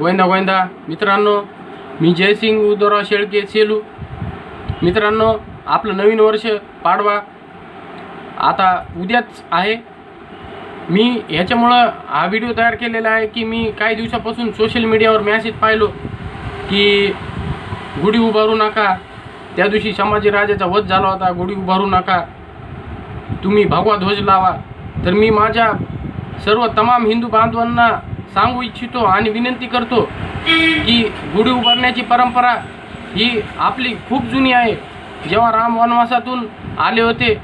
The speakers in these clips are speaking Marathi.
गोविंदा गोविंदा. मित्रांनो मी जयसिंग उद्धवराव शेळके सेलू. मित्रांनो आपलं नवीन वर्ष पाडवा आता उद्याच आहे. मी ह्याच्यामुळं हा व्हिडिओ तयार केलेला आहे की मी काही दिवसापासून सोशल मीडियावर मॅसेज पाहिलो की गुढी उभारू नका. त्या दिवशी संभाजी राजाचा वध झाला होता. गुढी उभारू नका. तुम्ही भगवा ध्वज लावा. तर मी माझ्या सर्व तमाम हिंदू बांधवांना सांगू इच्छितो आणि विनंती करतो की गुढी उभारण्याची परंपरा ही आपली खूप जुनी आहे. जेव्हा राम वनवासातून आले होते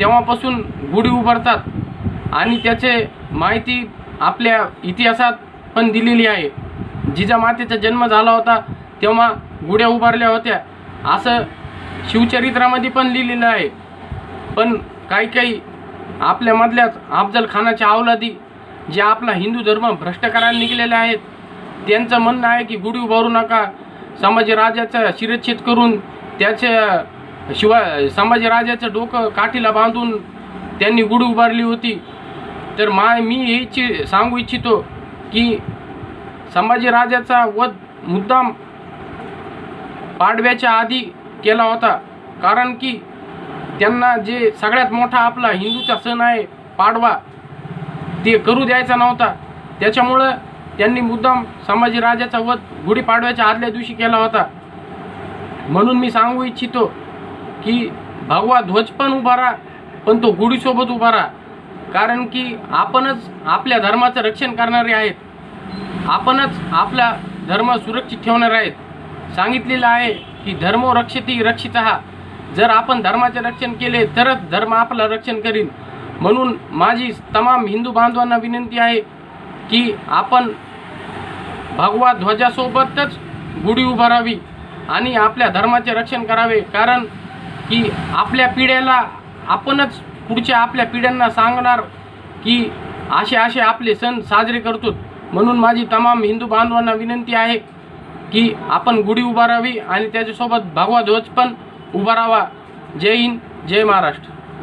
तेव्हापासून गुढी उभारतात आणि त्याचे माहिती आपल्या इतिहासात पण दिलेली आहे. जिजामातेचा जन्म झाला होता तेव्हा गुढ्या उभारल्या होत्या. असं शिवचरित्रामध्ये पण लिहिलेलं आहे. पण काही काही आपल्यामधल्याच अफजल खानाच्या अवलादी जे आपला हिंदू धर्म भ्रष्ट करायला निघलेले आहेत त्यांचं म्हणणं आहे की गुढी उभारू नका. संभाजीराजाचा शिरच्छेद करून त्याच्या शिवाय संभाजीराजाचं डोकं काठीला बांधून त्यांनी गुढी उभारली होती. तर मा मी हे इच्छि सांगू इच्छितो की संभाजीराजाचा वध मुद्दाम पाडव्याच्या आधी केला होता. कारण की त्यांना जे सगळ्यात मोठा आपला हिंदूचा सण आहे पाडवा ते करू द्यायचा नव्हता. त्याच्यामुळं त्यांनी मुद्दाम संभाजीराजाचा वध गुढीपाडव्याच्या आदल्या दिवशी केला होता. म्हणून मी सांगू इच्छितो की भगवा ध्वज पण उभा राहा पण तो गुढीसोबत उभा राहा. कारण की आपणच आपल्या धर्माचं रक्षण करणारे आहेत. आपणच आपला धर्म सुरक्षित ठेवणार आहेत. सांगितलेलं आहे की धर्मो रक्षती रक्षित हा जर आपण धर्माचे रक्षण केले तरच धर्म आपलं रक्षण करीन. म्हणून माझी तमाम हिंदू बांधवांना विनंती आहे की आपण भगवा ध्वजासोबतच गुढी उभारावी आणि आपल्या धर्माचे रक्षण करावे. कारण की आपल्या पिढ्याला आपणच पुढच्या आपल्या पिढ्यांना सांगणार की असे असे आपले सण साजरे करतो. म्हणून माझी तमाम हिंदू बांधवांना विनंती आहे की आपण गुढी उभारावी आणि त्याच्यासोबत भगवा ध्वज पण उभारावा. जय हिंद जय महाराष्ट्र.